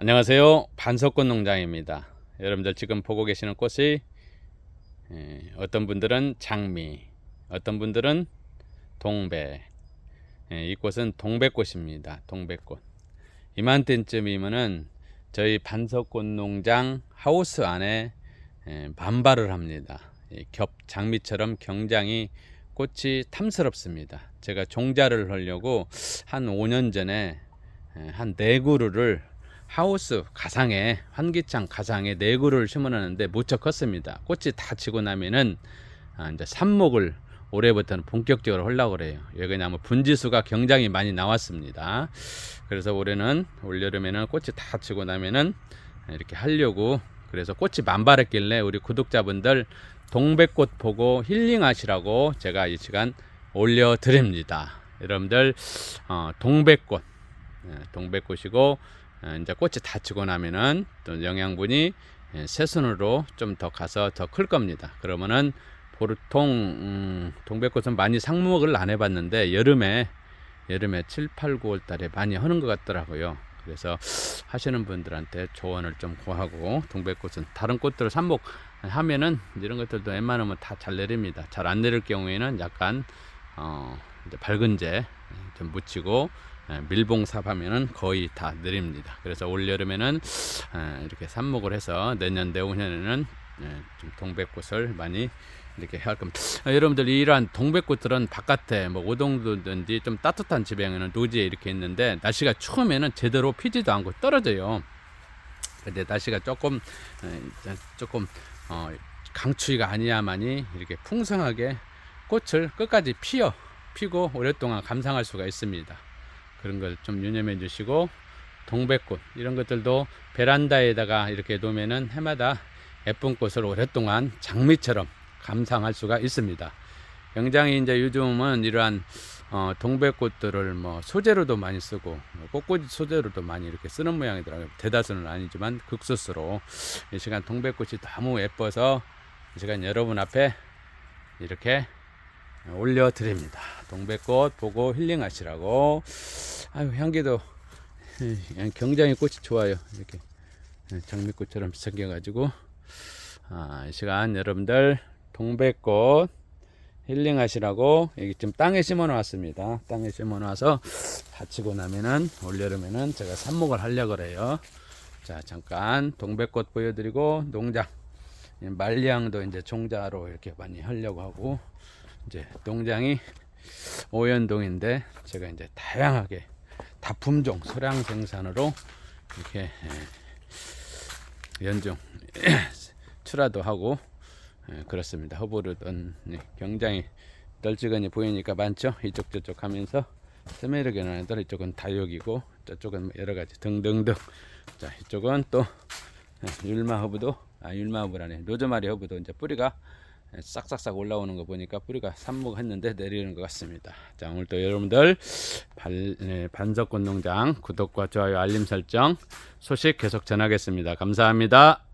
안녕하세요. 반석꽃 농장입니다. 여러분들 지금 보고 계시는 꽃이 에, 어떤 분들은 장미, 어떤 분들은 동배. 에, 이 꽃은 동백꽃입니다. 동백꽃. 이맘때쯤이면은 저희 반석꽃 농장 하우스 안에 에, 반발을 합니다. 이겹 장미처럼 굉장히 꽃이 탐스럽습니다. 제가 종자를 하려고 한 5년 전에 에, 한네 그루를 하우스 가상에 환기창 가상에 네 그루를 심어놨는데 무척 컸습니다. 꽃이 다 지고 나면은 아, 이제 삽목을 올해부터는 본격적으로 하려고 그래요. 왜 그러냐면 분지수가 굉장히 많이 나왔습니다. 그래서 올해는 올여름에는 꽃이 다 지고 나면은 이렇게 하려고 그래서 꽃이 만발했길래 우리 구독자분들 동백꽃 보고 힐링하시라고 제가 이 시간 올려드립니다. 여러분들 어, 동백꽃 예, 동백꽃이고 어, 이제 꽃이 다 지고 나면은 또 영양분이 예, 새순으로 좀 더 가서 더 클 겁니다. 그러면은 보통 음, 동백꽃은 많이 상목을 안 해봤는데 여름에 여름에 7, 8, 9월 달에 많이 하는 것 같더라고요. 그래서 하시는 분들한테 조언을 좀 구하고 동백꽃은 다른 꽃들을 삽목 하면은 이런 것들도 웬만하면 다 잘 내립니다. 잘 안 내릴 경우에는 약간 어, 이제 밝은제 좀 묻히고 예, 밀봉삽 하면은 거의 다 내립니다. 그래서 올 여름에는 예, 이렇게 삽목을 해서 내년 내후년에는 예, 좀 동백꽃을 많이 이렇게 할 겁니다. 아, 여러분들 이러한 동백꽃들은 바깥에 뭐 오동도든지 좀 따뜻한 지방에는 노지에 이렇게 있는데 날씨가 추우면은 제대로 피지도 않고 떨어져요. 근데 날씨가 조금 조금 어, 강추위가 아니야만이 이렇게 풍성하게 꽃을 끝까지 피어 피고 오랫동안 감상할 수가 있습니다. 그런 걸 좀 유념해 주시고 동백꽃 이런 것들도 베란다에다가 이렇게 놓으면은 해마다 예쁜 꽃을 오랫동안 장미처럼 감상할 수가 있습니다. 굉장히 이제 요즘은 이러한 어, 동백꽃들을 뭐 소재로도 많이 쓰고 뭐 꽃꽂이 소재로도 많이 이렇게 쓰는 모양이더라고요. 대다수는 아니지만 극소수로 이 시간 동백꽃이 너무 예뻐서 이 시간 여러분 앞에 이렇게 올려드립니다. 동백꽃 보고 힐링하시라고. 아유 향기도 예, 굉장히 꽃이 좋아요. 이렇게 예, 장미꽃처럼 생겨가지고 아, 이 시간 여러분들 동백꽃 힐링하시라고 여기 지금 땅에 심어 놨습니다. 땅에 심어 놔서 다치고 나면은 올여름에는 제가 삽목을 하려고 그래요. 자, 잠깐 동백꽃 보여드리고 농장 이 말리향도 이제 종자로 이렇게 많이 하려고 하고 이제 농장이 오연동인데 제가 이제 다양하게 다품종 소량 생산으로 이렇게 예, 연중 출하도 하고 예, 그렇습니다. 허브르던 네, 굉장히 널찍하니 보이니까 많죠. 이쪽 저쪽 하면서 스메르게는 애들 이쪽은 다육이고 저쪽은 여러 가지 등등등. 자 이쪽은 또 예, 율마 허브도 아 율마 허브라네 노즈마리 허브도 이제 뿌리가 예, 싹싹싹 올라오는 거 보니까 뿌리가 삽목했는데 내리는 것 같습니다. 자 오늘도 여러분들 발, 네, 반석꽃 농장 구독과 좋아요 알림 설정 소식 계속 전하겠습니다. 감사합니다.